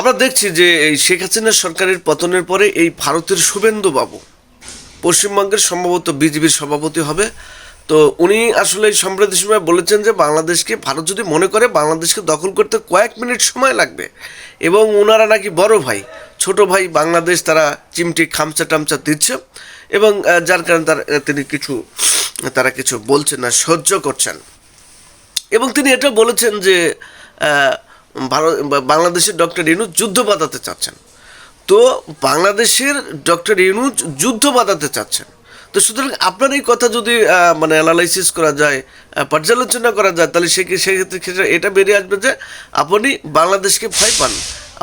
আমরা দেখছি যে এই শেখ হাসিনা সরকারের পতনের পরে এই ভারতের শুভেন্দু বাবু পশ্চিমবঙ্গের সম্ভবত বিজেপির সভাপতি হবে। তো উনি আসলে এই সম্প্রতি সময় বলেছেন যে বাংলাদেশকে, ভারত যদি মনে করে বাংলাদেশকে দখল করতে কয়েক মিনিট সময় লাগবে। এবং ওনারা নাকি বড় ভাই, ছোট ভাই বাংলাদেশ তারা চিমটি খামচা টামচা দিচ্ছে এবং যার কারণে তার তিনি কিছু, তারা কিছু বলছেন না, সহ্য করছেন। এবং তিনি এটা বলেছেন যে ভারত বাংলাদেশের ডক্টর ইনুজ যুদ্ধ বাঁধাতে চাচ্ছেন। তো বাংলাদেশের ডক্টর ইনুজ যুদ্ধ বাঁধাতে চাচ্ছেন। তো সুতরাং আপনার এই কথা যদি মানে অ্যানালাইসিস করা যায় পর্যালোচনা করা যায়, তাহলে সে সেক্ষেত্রে ক্ষেত্রে এটা বেরিয়ে আসবে যে আপনি বাংলাদেশকে ভয় পান।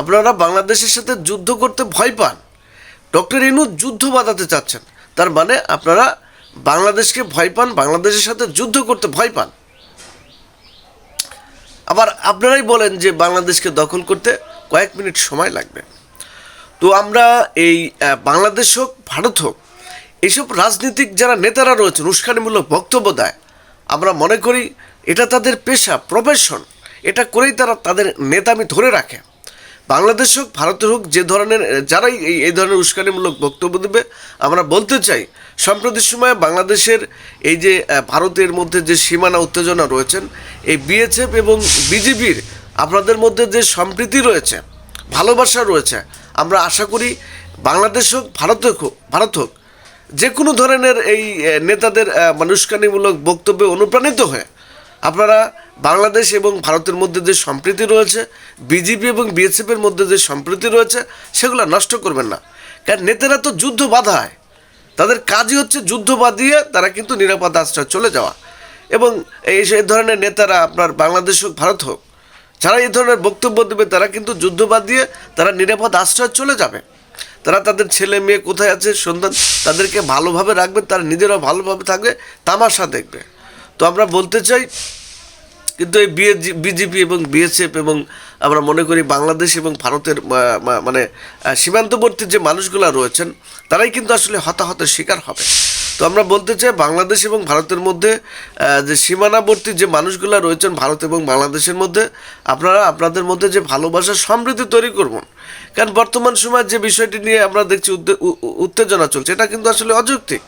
আপনারা বাংলাদেশের সাথে যুদ্ধ করতে ভয় পান। ডক্টর ইনুজ যুদ্ধ বাঁধাতে চাচ্ছেন। তার মানে আপনারা বাংলাদেশকে ভয় পান, বাংলাদেশের সাথে যুদ্ধ করতে ভয় পান। আবার আপনারাই বলেন যে বাংলাদেশকে দখল করতে কয়েক মিনিট সময় লাগবে। তো আমরা এই বাংলাদেশ হোক, ভারত হোক এইসব রাজনীতিক যারা নেতারা রয়েছেন, উস্কানিমূলক বক্তব্য দেয়, আমরা মনে করি এটা তাদের পেশা প্রফেশন এটা করেই তারা তাদের নেতামি ধরে রাখে। বাংলাদেশ হোক ভারতের হোক, যে ধরনের, যারাই এই ধরনের উস্কানিমূলক বক্তব্য দেবে, আমরা বলতে চাই সম্প্রতি সময়ে বাংলাদেশের এই যে ভারতের মধ্যে যে সীমানা উত্তেজনা রয়েছেন, এই বিএসএফ এবং বিজেপির আপনাদের মধ্যে যে সম্প্রীতি রয়েছে, ভালোবাসা রয়েছে, আমরা আশা করি বাংলাদেশ হোক, ভারত হোক ভারত হোক, যে কোনো ধরনের এই নেতাদের মানুষকানিমূলক বক্তব্যে অনুপ্রাণিত হয়ে আপনারা বাংলাদেশ এবং ভারতের মধ্যে যে সম্প্রীতি রয়েছে বিজেপি এবং বিএসএফের মধ্যে যে সম্প্রীতি রয়েছে, সেগুলো নষ্ট করবেন না। কারণ নেতারা তো যুদ্ধ বাধায়। তাদের কাজই হচ্ছে যুদ্ধ বাঁধিয়ে তারা কিন্তু নিরাপদ আশ্রয় চলে যাওয়া। এবং এই সেই ধরনের নেতারা আপনার বাংলাদেশ হোক, ভারত হোক, যারা এই ধরনের বক্তব্য দেবে, তারা কিন্তু যুদ্ধ বাঁধিয়ে তারা নিরাপদ আশ্রয় চলে যাবে। তারা তাদের ছেলে মেয়ে কোথায় আছে, সন্তান তাদেরকে ভালোভাবে রাখবে, তারা নিজেরাও ভালোভাবে থাকবে, তামাশা দেখবে। তো আমরা বলতে চাই, কিন্তু এই বিএ বিজেপি এবং বিএসএফ এবং আমরা মনে করি বাংলাদেশ এবং ভারতের মানে সীমান্তবর্তী যে মানুষগুলো রয়েছেন, তারাই কিন্তু আসলে হতাহতের শিকার হবে। তো আমরা বলতে চাই বাংলাদেশ এবং ভারতের মধ্যে যে সীমানাবর্তী যে মানুষগুলো রয়েছেন ভারত এবং বাংলাদেশের মধ্যে, আপনারা, আপনাদের মধ্যে যে ভালোবাসা সমৃদ্ধি তৈরি করবেন কারণ বর্তমান সময় যে বিষয়টি নিয়ে আমরা দেখছি উত্তেজনা চলছে, এটা কিন্তু আসলে অযৌক্তিক।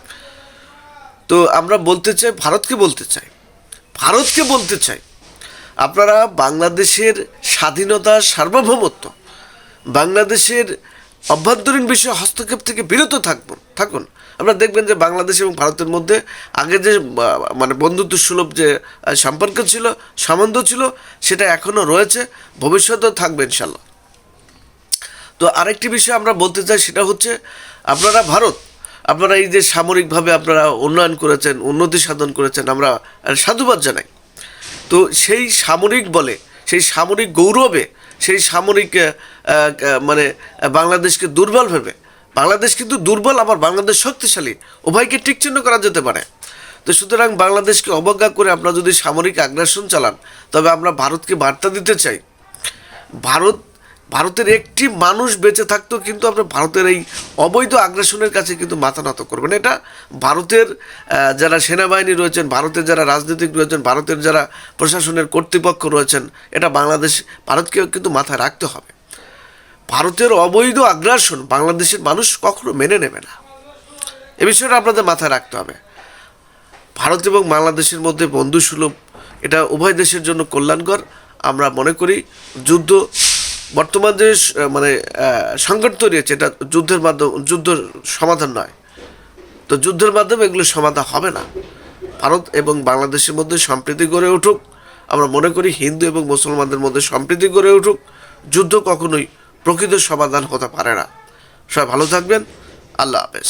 তো আমরা বলতে চাই, ভারতকে বলতে চাই। ভারতকে বলতে চাই আপনারা বাংলাদেশের স্বাধীনতা সার্বভৌমত্ব, বাংলাদেশের অভ্যন্তরীণ বিষয়ে হস্তক্ষেপ থেকে বিরত থাকবেন থাকুন। আপনারা দেখবেন যে বাংলাদেশ এবং ভারতের মধ্যে আগে যে মানে বন্ধুত্ব সুলভ যে সম্পর্ক ছিল, সম্বন্ধ ছিল, সেটা এখনও রয়েছে, ভবিষ্যতেও থাকবে ইনশাল্লাহ তো আরেকটি বিষয় আমরা বলতে চাই, সেটা হচ্ছে আপনারা ভারত, আপনারা এই যে সামরিকভাবে আপনারা উন্নয়ন করেছেন, উন্নতি সাধন করেছেন, আমরা সাধুবাদ জানাই। তো সেই সামরিক বলে, সেই সামরিক গৌরবে, সেই সামরিক মানে বাংলাদেশকে দুর্বল ভেবে, বাংলাদেশ কিন্তু দুর্বল, আবার বাংলাদেশ শক্তিশালী, উভয়কে টিকচিহ্ন করা যেতে পারে। তো সুতরাং বাংলাদেশকে অবজ্ঞা করে আপনারা যদি সামরিক আগ্রাসন চালান, তবে আমরা ভারতকে বার্তা দিতে চাই। ভারত ভারতের একটি মানুষ বেঁচে থাকতো কিন্তু আমরা ভারতের এই অবৈধ আগ্রাসনের কাছে কিন্তু মাথা নত করবেন এটা ভারতের যারা সেনাবাহিনী রয়েছেন, ভারতের যারা রাজনীতিক রয়েছেন, ভারতের যারা প্রশাসনের কর্তৃপক্ষ রয়েছেন, এটা বাংলাদেশ, ভারতকেও কিন্তু মাথায় রাখতে হবে। ভারতের অবৈধ আগ্রাসন বাংলাদেশের মানুষ কখনো মেনে নেবে না। এ বিষয়টা আপনাদের মাথায় রাখতে হবে। ভারত এবং বাংলাদেশের মধ্যে বন্ধুসুলভ, এটা উভয় দেশের জন্য কল্যাণকর। আমরা মনে করি, যুদ্ধ বর্তমান যে মানে সংকট তৈরি হচ্ছে এটা যুদ্ধের মাধ্যম যুদ্ধ সমাধান নয়। তো যুদ্ধের মাধ্যমে এগুলো সমাধান হবে না। ভারত এবং বাংলাদেশের মধ্যে সম্প্রীতি গড়ে উঠুক। আমরা মনে করি হিন্দু এবং মুসলমানদের মধ্যে সম্প্রীতি গড়ে উঠুক। যুদ্ধ কখনোই প্রকৃত সমাধান হতে পারে না। সবাই ভালো থাকবেন। আল্লাহ হাফেজ।